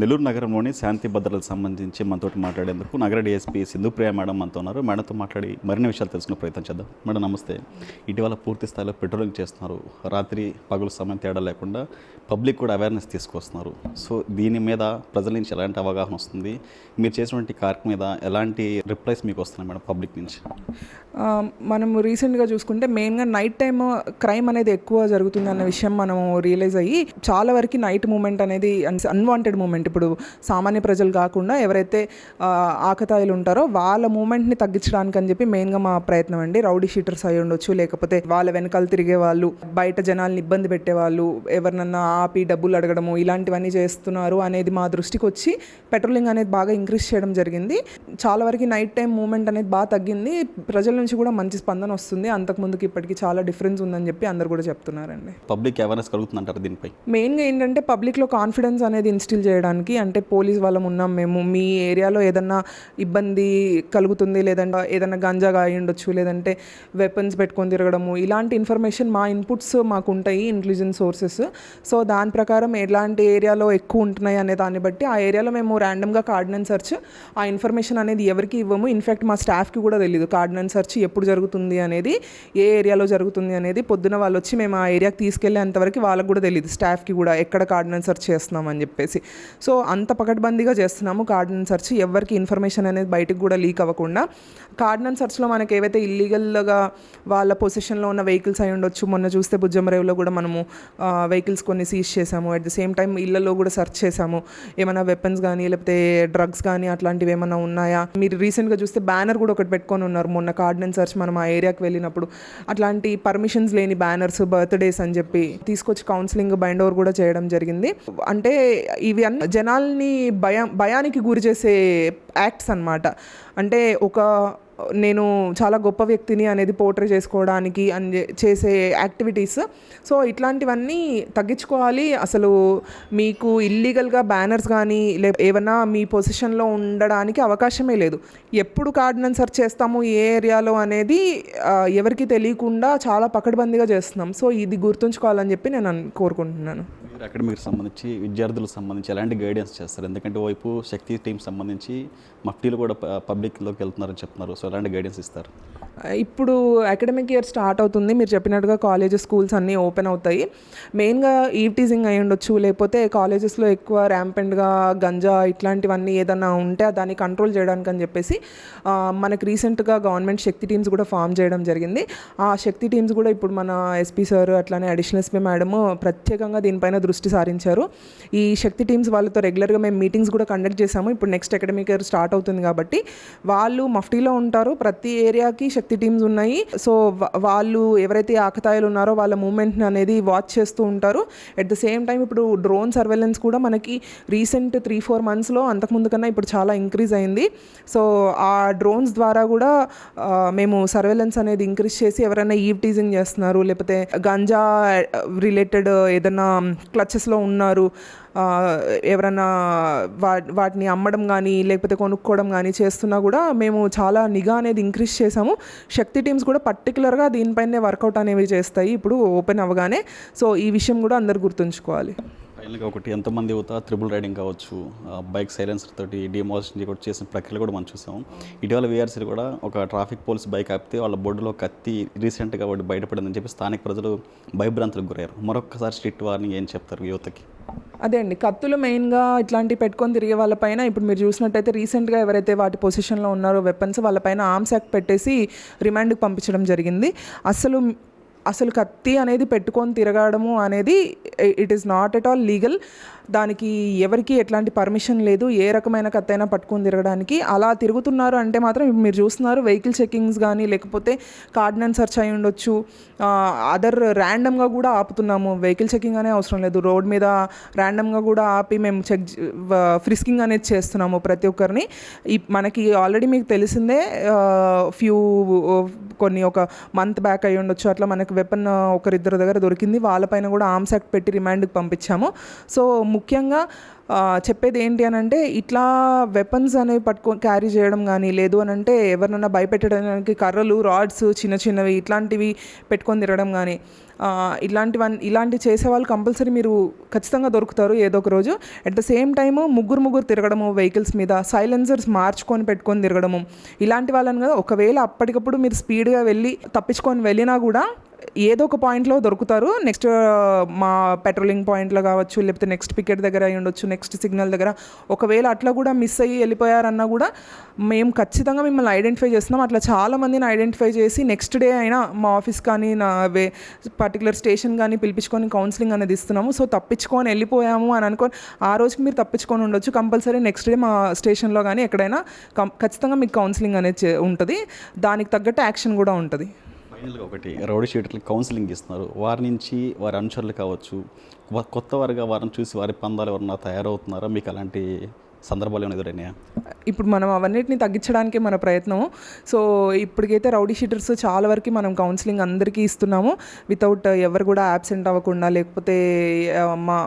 నెల్లూరు నగరంలోని శాంతి భద్రతలకు సంబంధించి మనతో మాట్లాడేందుకు నగర డిఎస్పీ సింధుప్రియ మేడం మనతో ఉన్నారు. మేడంతో మాట్లాడి మరిన్ని విషయాలు తెలుసుకునే ప్రయత్నం చేద్దాం. మేడం నమస్తే. ఇటీవల పూర్తి స్థాయిలో పెట్రోలింగ్ చేస్తున్నారు. రాత్రి పగులు సమయం తేడా లేకుండా పబ్లిక్ కూడా అవేర్నెస్ తీసుకొస్తున్నారు. సో దీని మీద ప్రజల నుంచి ఎలాంటి అవగాహన వస్తుంది? మీరు చేసినటువంటి కార్యక్రమం మీద ఎలాంటి రిప్లైస్ మీకు వస్తున్నాయి మేడం పబ్లిక్ నుంచి? మనం రీసెంట్గా చూసుకుంటే మెయిన్గా నైట్ టైమ్ క్రైమ్ అనేది ఎక్కువ జరుగుతుంది అన్న విషయం మనం రియలైజ్ అయ్యి చాలా వరకు నైట్ మూమెంట్ అనేది అన్వాంటెడ్ మూమెంట్ ఇప్పుడు సామాన్య ప్రజలు కాకుండా ఎవరైతే ఆకతాయిలు ఉంటారో వాళ్ళ మూమెంట్ని తగ్గించడానికి అని చెప్పి మెయిన్గా మా ప్రయత్నం అండి. రౌడీ షీటర్స్ అయి ఉండొచ్చు లేకపోతే వాళ్ళ వెనకాల తిరిగే వాళ్ళు బయట జనాల్ని ఇబ్బంది పెట్టేవాళ్ళు ఎవరినన్నా ఆపి డబ్బులు అడగడము ఇలాంటివన్నీ చేస్తున్నారు అనేది మా దృష్టికి వచ్చి పెట్రోలింగ్ అనేది బాగా ఇంక్రీజ్ చేయడం జరిగింది. చాలా వరకు నైట్ టైం మూమెంట్ అనేది బాగా తగ్గింది. ప్రజల నుంచి కూడా మంచి స్పందన వస్తుంది. అంతకుముందుకి ఇప్పటికి చాలా డిఫరెన్స్ ఉందని చెప్పి అందరు కూడా చెప్తున్నారండి. పబ్లిక్ అవేర్నెస్ కలుగుతుందంటారు దీనిపై? మెయిన్గా ఏంటంటే పబ్లిక్లో కాన్ఫిడెన్స్ అనేది ఇన్స్టిల్ చేయడానికి అంటే పోలీస్ వాళ్ళం ఉన్నాం మేము. మీ ఏరియాలో ఏదన్నా ఇబ్బంది కలుగుతుంది లేదంటే ఏదన్నా గంజాగా అయి ఉండొచ్చు లేదంటే వెపన్స్ పెట్టుకొని తిరగడము ఇలాంటి ఇన్ఫర్మేషన్ మా ఇన్పుట్స్ మాకు ఉంటాయి ఇంటెలిజెన్స్ సోర్సెస్ సో దాని ప్రకారం ఎలాంటి ఏరియాలో ఎక్కువ ఉంటున్నాయి అనే దాన్ని బట్టి ఆ ఏరియాలో మేము ర్యాండమ్గా కార్డినెన్స్ సెర్చ్ ఆ ఇన్ఫర్మేషన్ అనేది ఎవరికి ఇవ్వము. ఇన్ఫ్యాక్ట్ మా స్టాఫ్కి కూడా తెలియదు కార్డినెన్స్ సెర్చ్ ఎప్పుడు జరుగుతుంది అనేది ఏ ఏరియాలో జరుగుతుంది అనేది. పొద్దున వాళ్ళు వచ్చి మేము ఆ ఏరియాకి తీసుకెళ్ళేంతవరకు వాళ్ళకి కూడా తెలియదు స్టాఫ్కి కూడా ఎక్కడ కార్డినెన్స్ సెర్చ్ చేస్తున్నాం అని చెప్పేసి. సో అంత పకడ్బందీగా చేస్తున్నాము కార్డన్ సెర్చ్ ఎవరికి ఇన్ఫర్మేషన్ అనేది బయటకు కూడా లీక్ అవ్వకుండా. కార్డన్ సెర్చ్లో మనకి ఏవైతే ఇల్లీగల్గా వాళ్ళ పొజిషన్లో ఉన్న వెహికల్స్ అయి ఉండొచ్చు మొన్న చూస్తే బుజ్జమరేవులో కూడా మనము వెహికల్స్ కొన్ని సీజ్ చేసాము అట్ ద సేమ్ టైం ఇళ్ళలో కూడా సెర్చ్ చేసాము ఏమైనా వెపన్స్ కానీ లేకపోతే డ్రగ్స్ కానీ అట్లాంటివి ఏమైనా ఉన్నాయా? మీరు రీసెంట్గా చూస్తే బ్యానర్ కూడా ఒకటి పెట్టుకొని ఉన్నారు. మొన్న కార్డన్ సెర్చ్ మనం ఆ ఏరియాకి వెళ్ళినప్పుడు. అట్లాంటి పర్మిషన్స్ లేని బ్యానర్స్ బర్త్డేస్ అని చెప్పి తీసుకొచ్చి కౌన్సిలింగ్ బైండ్ ఓవర్ కూడా చేయడం జరిగింది. అంటే ఇవి అన్ని జనాల్ని భయం భయానికి గురి చేసే యాక్ట్స్ అన్నమాట. అంటే ఒక నేను చాలా గొప్ప వ్యక్తిని అనేది పోర్ట్రే చేసుకోవడానికి అని చేసే యాక్టివిటీస్. సో ఇట్లాంటివన్నీ తగ్గించుకోవాలి. అసలు మీకు ఇల్లీగల్గా బ్యానర్స్ కానీ లే ఏమన్నా మీ పొజిషన్లో ఉండడానికి అవకాశమే లేదు. ఎప్పుడు కార్డినెన్స్ సెర్చ్ చేస్తాము ఏ ఏరియాలో అనేది ఎవరికి తెలియకుండా చాలా పకడ్బందీగా చేస్తున్నాం. సో ఇది గుర్తుంచుకోవాలని చెప్పి నేను కోరుకుంటున్నాను. మీరు అకాడమిక్ సంబంధించి విద్యార్థులకు సంబంధించి ఎలాంటి గైడెన్స్ చేస్తారు? ఎందుకంటే వైపు శక్తి టీం సంబంధించి మఫ్టీలు కూడా ప- పబ్లిక్లోకి వెళ్తున్నారని చెప్తున్నారు. సో ఎలాంటి గైడెన్స్ ఇస్తారు? ఇప్పుడు అకాడమిక్ ఇయర్ స్టార్ట్ అవుతుంది. మీరు చెప్పినట్టుగా కాలేజెస్ స్కూల్స్ అన్నీ ఓపెన్ అవుతాయి. మెయిన్గా ఈవ్ టీజింగ్ అయి ఉండొచ్చు. లేకపోతే కాలేజెస్లో ఎక్కువ ర్యాంపెంట్గా గంజా ఇట్లాంటివన్నీ ఏదన్నా ఉంటే దాన్ని కంట్రోల్ చేయడానికి అని చెప్పేసి మనకు మనకి రీసెంట్గా గవర్నమెంట్ శక్తి టీమ్స్ కూడా ఫామ్ చేయడం జరిగింది. ఆ శక్తి టీమ్స్ కూడా ఇప్పుడు మన ఎస్పీ సార్ అట్లానే అడిషనల్ ఎస్పీ మేడము ప్రత్యేకంగా దీనిపైన దృష్టి సారించారు. ఈ శక్తి టీమ్స్ వాళ్ళతో రెగ్యులర్గా మేము మీటింగ్స్ కూడా కండక్ట్ చేసాము ఇప్పుడు నెక్స్ట్ అకాడమిక్ ఇయర్ స్టార్ట్ అవుతుంది కాబట్టి వాళ్ళు మఫ్టీలో ఉంటారు. ప్రతి ఏరియాకి శక్తి టీమ్స్ ఉన్నాయి. సో వాళ్ళు ఎవరైతే ఆకతాయిలు ఉన్నారో వాళ్ళ మూమెంట్ని అనేది వాచ్ చేస్తూ ఉంటారు. అట్ ద సేమ్ టైం ఇప్పుడు డ్రోన్ సర్వేలెన్స్ కూడా మనకి రీసెంట్ త్రీ ఫోర్ మంత్స్లో అంతకుముందు కన్నా ఇప్పుడు చాలా ఇంక్రీజ్ అయింది. సో ఆ డ్రోన్స్ ద్వారా కూడా మేము సర్వేలెన్స్ అనేది ఇంక్రీజ్ చేసి ఎవరైనా ఈవ్ టీజింగ్ చేస్తున్నారు. లేకపోతే గంజా రిలేటెడ్ ఏదైనా క్లచెస్లో ఉన్నారు. ఎవరైనా వా వాటిని అమ్మడం కానీ లేకపోతే కొనుక్కోవడం కానీ చేస్తున్నా కూడా మేము చాలా నిఘా అనేది ఇంక్రీజ్ చేసాము శక్తి టీమ్స్ కూడా పర్టికులర్గా దీనిపైనే వర్కౌట్ అనేవి చేస్తాయి. ఇప్పుడు ఓపెన్ అవ్వగానే సో ఈ విషయం కూడా అందరు గుర్తుంచుకోవాలి. ఫైనల్గా ఒకటి ఎంతమంది యువత త్రిబుల్ రైడింగ్ కావచ్చు బైక్ సైలెన్సర్ తోటి డిమోషన్ కూడా చేసిన ప్రక్రియ కూడా మనం చూసాం. ఇటీవల వీఆర్సీ కూడా ఒక ట్రాఫిక్ పోలీస్ బైక్ ఆపితే వాళ్ళ బొడ్డులో కత్తి రీసెంట్గా వాడు బయటపడిందని చెప్పి స్థానిక ప్రజలు భయభ్రాంతులకు గురయ్యారు. మరొకసారి స్ట్రిక్ట్ వార్నింగ్ ఏం చెప్తారు యువతకి? అదే అండి కత్తులు మెయిన్గా ఇట్లాంటివి పెట్టుకొని తిరిగే వాళ్ళపైన ఇప్పుడు మీరు చూసినట్టయితే రీసెంట్గా ఎవరైతే వాటి పొజిషన్లో ఉన్నారో వెపన్స్ వాళ్ళపైన ఆర్మ్స్ యాక్ట్ పెట్టేసి రిమాండ్కి పంపించడం జరిగింది. అసలు అసలు కత్తి అనేది పెట్టుకొని తిరగడము అనేది it is not at all legal దానికి ఎవరికి ఎట్లాంటి పర్మిషన్ లేదు. ఏ రకమైన కత్తైనా పట్టుకుని పట్టుకొని తిరగడానికి. అలా తిరుగుతున్నారు అంటే మాత్రం మీరు చూస్తున్నారు వెహికల్ చెకింగ్స్ కానీ లేకపోతే కార్డినెన్స్ సెర్చ్ అయి ఉండొచ్చు. అదర్ ర్యాండమ్గా కూడా ఆపుతున్నాము. వెహికల్ చెకింగ్ అనే అవసరం లేదు. రోడ్ మీద ర్యాండమ్గా కూడా ఆపి మేము చెక్ ఫ్రిస్కింగ్ అనేది చేస్తున్నాము ప్రతి ఒక్కరిని. మనకి ఆల్రెడీ మీకు తెలిసిందే ఫ్యూ కొన్ని ఒక మంత్ బ్యాక్ అయి ఉండొచ్చు. అట్లా మనకి వెపన్ ఒకరిద్దరి దగ్గర దొరికింది. వాళ్ళపైన కూడా ఆర్మ్స్ యాక్ట్ పెట్టి పెట్టి రిమాండ్కి పంపించాము. సో ముఖ్యంగా చెప్పేది ఏంటి అని అంటే ఇట్లా వెపన్స్ అనేవి పట్టుకో క్యారీ చేయడం కానీ లేదు అని అంటే ఎవరినైనా భయపెట్టడానికి కర్రలు రాడ్స్ చిన్న చిన్నవి ఇట్లాంటివి పెట్టుకొని తిరగడం కానీ ఇలాంటివన్నీ ఇలాంటివి చేసే వాళ్ళు కంపల్సరీ మీరు ఖచ్చితంగా దొరుకుతారు ఏదో ఒక రోజు. అట్ ద సేమ్ టైము ముగ్గురు ముగ్గురు తిరగడము వెహికల్స్ మీద సైలెన్సర్స్ మార్చుకొని పెట్టుకొని తిరగడము ఇలాంటి వాళ్ళని కదా ఒకవేళ అప్పటికప్పుడు మీరు స్పీడ్గా వెళ్ళి తప్పించుకొని వెళ్ళినా కూడా ఏదో ఒక పాయింట్లో దొరుకుతారు. నెక్స్ట్ మా పెట్రోలింగ్ పాయింట్లో కావచ్చు లేకపోతే నెక్స్ట్ పికెట్ దగ్గర అయి ఉండొచ్చు నెక్స్ట్ సిగ్నల్ దగ్గర. ఒకవేళ అట్లా కూడా మిస్ అయ్యి వెళ్ళిపోయారన్నా కూడా మేము ఖచ్చితంగా మిమ్మల్ని ఐడెంటిఫై చేస్తున్నాం. అట్లా చాలా మందిని ఐడెంటిఫై చేసి నెక్స్ట్ డే అయినా మా ఆఫీస్ కానీ నా వే పర్టికులర్ స్టేషన్ కానీ పిలిపించుకొని కౌన్సిలింగ్ అనేది ఇస్తున్నాము. సో తప్పించుకొని వెళ్ళిపోయాము అని అనుకొని ఆ రోజుకి మీరు తప్పించుకొని ఉండొచ్చు. కంపల్సరీ నెక్స్ట్ డే మా స్టేషన్లో కానీ ఎక్కడైనా కం ఖచ్చితంగా మీకు కౌన్సిలింగ్ అనేది ఉంటుంది. దానికి తగ్గట్టు యాక్షన్ కూడా ఉంటుంది. ఫైనల్గా ఒకటి రౌడీ షీటర్లకు కౌన్సిలింగ్ ఇస్తున్నారు. వారి నుంచి వారి అనుచరులు కావచ్చు కొత్త వారిగా వారిని చూసి వారి పందాలు ఎవరన్నా తయారవుతున్నారా? మీకు అలాంటి సందర్భాలు ఏమైనా ఎదురైనాయా? ఇప్పుడు మనం అవన్నిటిని తగ్గించడానికే మన ప్రయత్నం సో ఇప్పటికైతే రౌడీ షీటర్స్ చాలా వరకు మనం కౌన్సిలింగ్ అందరికీ ఇస్తున్నాము. వితౌట్ ఎవరు కూడా యాబ్సెంట్ అవ్వకుండా లేకపోతే మా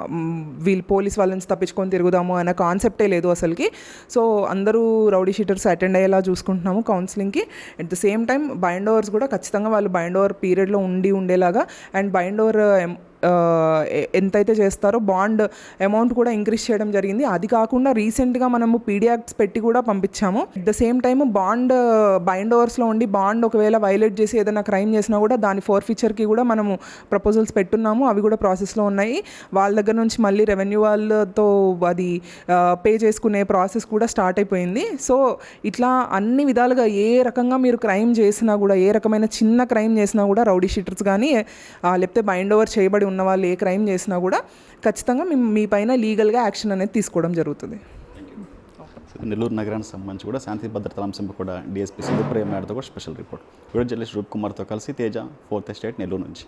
వీళ్ళు పోలీస్ వాళ్ళ నుంచి తప్పించుకొని తిరుగుదాము అనే కాన్సెప్టే లేదు అసలుకి. సో అందరూ రౌడీ షీటర్స్ అటెండ్ అయ్యేలా చూసుకుంటున్నాము కౌన్సిలింగ్కి. At the same time bind overs కూడా ఖచ్చితంగా వాళ్ళు బైండ్ ఓవర్ పీరియడ్లో ఉండి ఉండేలాగా అండ్ బైండ్ ఓవర్ ఎంతైతే చేస్తారో బాండ్ అమౌంట్ కూడా ఇంక్రీజ్ చేయడం జరిగింది. అది కాకుండా రీసెంట్గా మనము పీడియాక్ట్స్ పెట్టి కూడా పంపించాము. At the same time bond bind ఓవర్స్లో ఉండి బాండ్ ఒకవేళ వైలేట్ చేసి ఏదైనా క్రైమ్ చేసినా కూడా దాని ఫోర్ ఫీచర్కి కూడా మనము ప్రపోజల్స్ పెట్టున్నాము. అవి కూడా ప్రాసెస్లో ఉన్నాయి. వాళ్ళ దగ్గర నుంచి మళ్ళీ రెవెన్యూ వాళ్ళతో అది పే చేసుకునే ప్రాసెస్ కూడా స్టార్ట్ అయిపోయింది. సో ఇట్లా అన్ని విధాలుగా ఏ రకంగా మీరు క్రైమ్ చేసినా కూడా ఏ రకమైన చిన్న క్రైమ్ చేసినా కూడా రౌడీ షీటర్స్ కానీ లేకపోతే బైండ్ ఓవర్ చేయబడి ఉన్న వాళ్ళు ఏ క్రైమ్ చేసినా కూడా ఖచ్చితంగా మీ మీ పైన లీగల్గా యాక్షన్ అనేది తీసుకోవడం జరుగుతుంది. నెల్లూరు నగరానికి సంబంధించి కూడా శాంతి భద్రతల అంశంపై కూడా డిఎస్పీ సింధుప్రియ కూడా special report. Video journalist Roop కుమార్తో కలిసి తేజ ఫోర్త్ స్టేట్ నెల్లూరు నుంచి.